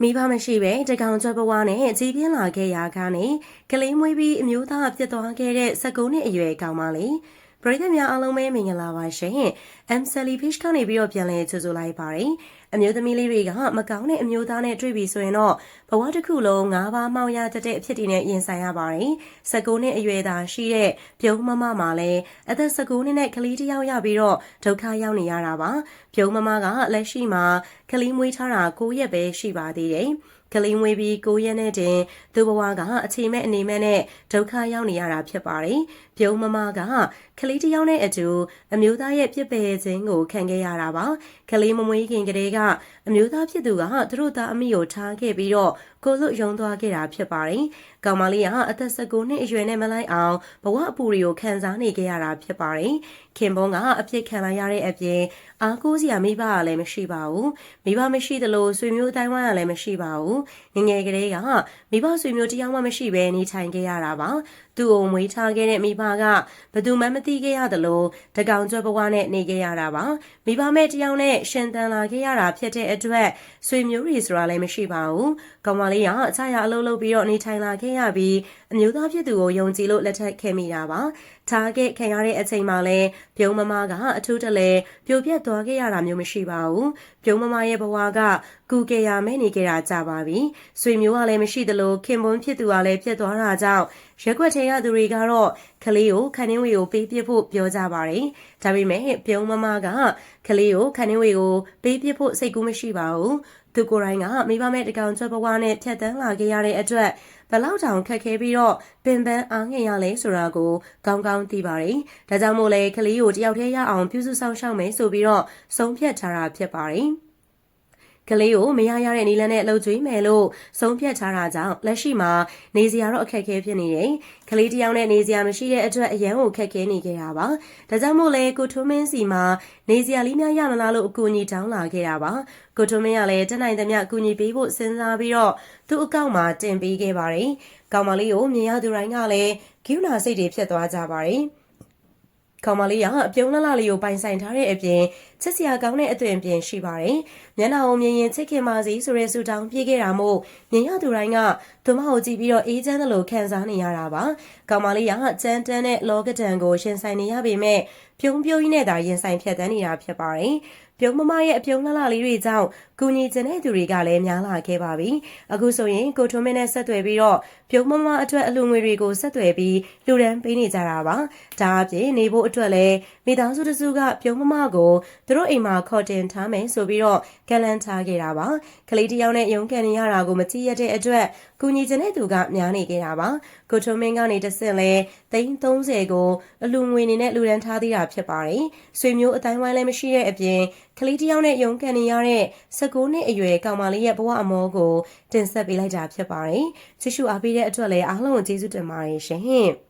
မိဘမရှိပဲတကောင်ကျွဲဘဝနဲ့ကြီးပြင်းလာခဲ့ရာကနေကလေးမွေးပြီးအမျိုးသားဖြစ်သွားခဲ့တဲ့19နှစ်အရွယ်ကောင်မလေး ပရိသတ်များအားလုံးပဲမင်္ဂလာပါရှင် M Sally Fish ကနေပြီးတော့ပြန်လဲကြိုဆိုလိုက်ပါတယ်အမျိုးသမီးလေးတွေကမကောင်းတဲ့အမျိုးသားနဲ့တွေ့ပြီဆိုရင်တော့ဘဝတစ်ခုလုံး၅ပါးမှောင်ရတတ်တဲ့အဖြစ်တွေနဲ့ရင်ဆိုင်ရပါတယ်19နှစ်အရွယ်သာရှိတဲ့ပြုံးမမမှာလည်းအသက်19နှစ်နဲ့ကလေးတစ်ယောက်ရပြီးတော့ဒုက္ခရောက်နေရတာပါပြုံးမမကလက်ရှိမှာကလေးမွေးထားတာ9ရက်ပဲရှိပါသေးတယ် ကလေးမွေးပြီး9ရက်နဲ့တင်သူ့ဘဝကအခြေမဲ့အနေမဲ့နဲ့ဒုက္ခရောက်နေရတာဖြစ်ပါတယ်။ပြုံးမမကကလေးတစ်ယောက်နဲ့အတူအမျိုးသားရဲ့ပြစ်ပယ်ခြင်းကိုခံခဲ့ရတာပါ။ကလေးမမွေးခင်ကလေးကအမျိုးသားဖြစ်သူကသူတို့သားအမိကိုထားခဲ့ပြီးတော့ကိုလွတ်ယုံသွားခဲ့တာဖြစ်ပါတယ်။ကောင်မလေးကအသက်19နှစ်အရွယ်နဲ့မလိုက်အောင်ဘဝအပူတွေကိုခံစားနေခဲ့ရတာဖြစ်ပါတယ်။ခင်ပွန်းကအပြစ်ခံလိုက်ရတဲ့အပြင်အားကိုးစရာမိဘကလည်းမရှိပါဘူး။မိဘမရှိသလိုဆွေမျိုးတိုင်းဝိုင်းကလည်းမရှိပါဘူး။ငယ်ငယ်ကလေးကမိဘဆွေမျိုးတယောက်မှမရှိဘဲနေထိုင်ခဲ့ရတာပါ။သူ့ကိုမွေးထားခဲ့တဲ့မိဘကဘသူမှမသိခဲ့ရသလိုတကောင်ကျွဲဘဝနဲ့နေခဲ့ရတာပါ။မိဘမဲ့တယောက်နဲ့ရှင်သန်လာခဲ့ရတာဖြစ်တဲ့အတွက်ဆွေမျိုးတွေဆိုတာလည်းမရှိပါဘူး။ကောင်မလေးကအခြားရအလုပ်လုပ်ပြီးတော့နေထိုင်လာခဲ့ရပြီးအမျိုးသားဖြစ်သူကိုယုံကြည်လို့လက်ထပ်ခဲ့မိတာပါ။ထားခဲ့ခံရတဲ့အချိန်မှာလည်းပြုံးမမကအထူးတလဲပြိုပြက်သွားခဲ့ရတာမျိုးမရှိပါဘူး။ပြုံးမမရဲ့ဘဝကကူကေရမဲနေခဲ့တာကြပါပြီ။ဆွေမျိုးကလည်းမရှိသလိုခင်ပွန်းဖြစ်သူကလည်းဖြစ်သွားတာကြောင့်ရက်ွက်ထဲရသူတွေကတော့ကလေးကိုခန်းင်းဝေကိုပေးပြဖို့ပြောကြပါတယ်။ဒါပေမဲ့ပြုံးမမကကလေးကိုခန်းင်းဝေကိုပေးပြဖို့စိတ်ကူးမရှိပါဘူး။သူကိုယ်တိုင်ကမိဘမဲ့တကောင်ကျွတ်ဘဝနဲ့ဖြတ်တန်းလာခဲ့ရတဲ့အတွက်ဘလောက်တောင်ခက်ခဲပြီးတော့ပင်ပန်းအားငယ်ရလဲဆိုတာကိုကောင်းကောင်းသိပါတယ်။ဒါကြောင့်မို့လဲကလေးကိုတယောက်တည်းရအောင်ပြုစုဆောင်ရှောက်မယ်ဆိုပြီးတော့ဆုံးဖြတ်ထားတာဖြစ်ပါတယ်။ ကလေးကိုမရရတဲ့နီလန်းနဲ့လှုပ်ကြွေးမယ်လို့ဆုံးဖြတ်ထားတာကြောင့်လက်ရှိမှာနေစရာတော့အခက်အခဲဖြစ်နေတယ်။ကလေးတယောက်နဲ့နေစရာမရှိတဲ့အတွက်အရန်ကိုခက်ခဲနေခဲ့တာပါ။ဒါကြောင့်မို့လဲကိုထွန်းမင်းစီမှာနေစရာလေးများရမလားလို့အကူအညီတောင်းလာခဲ့တာပါ။ကိုထွန်းမင်းကလည်းတက်နိုင်သမျှအကူအညီပေးဖို့စဉ်းစားပြီးတော့သူ့အကောင့်မှာတင်ပေးခဲ့ပါတယ်။ကောင်မလေးကိုမြင်ရသူတိုင်းကလည်းဂိူနာစိတ်တွေဖြစ်သွားကြပါတယ်။ ကောင်မလေးကအပြုံးလှလှလေးကိုပိုင်ဆိုင်ထားတဲ့အပြင်ချစ်စရာကောင်းတဲ့အသွင်ပြင်ရှိပါတယ်။မျက်နှာကိုမြင်ရင်ချစ်ခင်ပါစေဆိုတဲ့ဆူတောင်းပြေးခဲ့တာမို့မြင်ရသူတိုင်းကသူမကိုကြည့်ပြီးတော့အေးချမ်းသလိုခံစားနေရတာပါ။ကောင်မလေးကကြမ်းတမ်းတဲ့လောကဒဏ်ကိုရှင်ဆိုင်နေရပေမဲ့ပြုံးပြုံးကြီးနဲ့သာရင်ဆိုင်ဖြတ်တန်းနေတာဖြစ်ပါတယ်။ ပြုံးမမရဲ့အပြုံးလှလှလေးတွေကြောင့်ကူညီချင်တဲ့သူတွေကလည်းများလာခဲ့ပါပြီ။အခုဆိုရင်ကိုထွန်းမင်းနဲ့ဆက်သွယ်ပြီးတော့ပြုံးမမအတွက်အလူငွေတွေကိုဆက်သွယ်ပြီးလူဒန်းပေးနေကြတာပါ။ဒါအပြင်နေဖို့အတွက်လည်းမိသားစုတစုကပြုံးမမကိုသူတို့အိမ်မှာခေါ်တင်ထားမယ်ဆိုပြီးတော့ကလန်ထားခဲ့တာပါ။ကလေးတယောက်နဲ့ရုန်းကန်နေရတာကိုမကြည့်ရတဲ့အတွက်ကူညီချင်တဲ့သူကများနေခဲ့တာပါ။ကိုထွန်းမင်းကနေတဆင့်လဲ330ကိုအလူငွေနေနဲ့လူဒန်းထားသေးတာဖြစ်ပါတယ်။ဆွေမျိုးအတိုင်းဝိုင်းလည်းမရှိတဲ့အပြင် ကလေးတယောက်နဲ့ရုန်းကန်နေရတဲ့19နှစ်အရွယ်ကောင်မလေးရဲ့ဘဝအမောကိုတင်ဆက်ပေးလိုက်တာဖြစ်ပါတယ်။ချစ်ရှုအားပေးတဲ့အတွက်လည်းအားလုံးကိုကျေးဇူးတင်ပါတယ်ရှင်။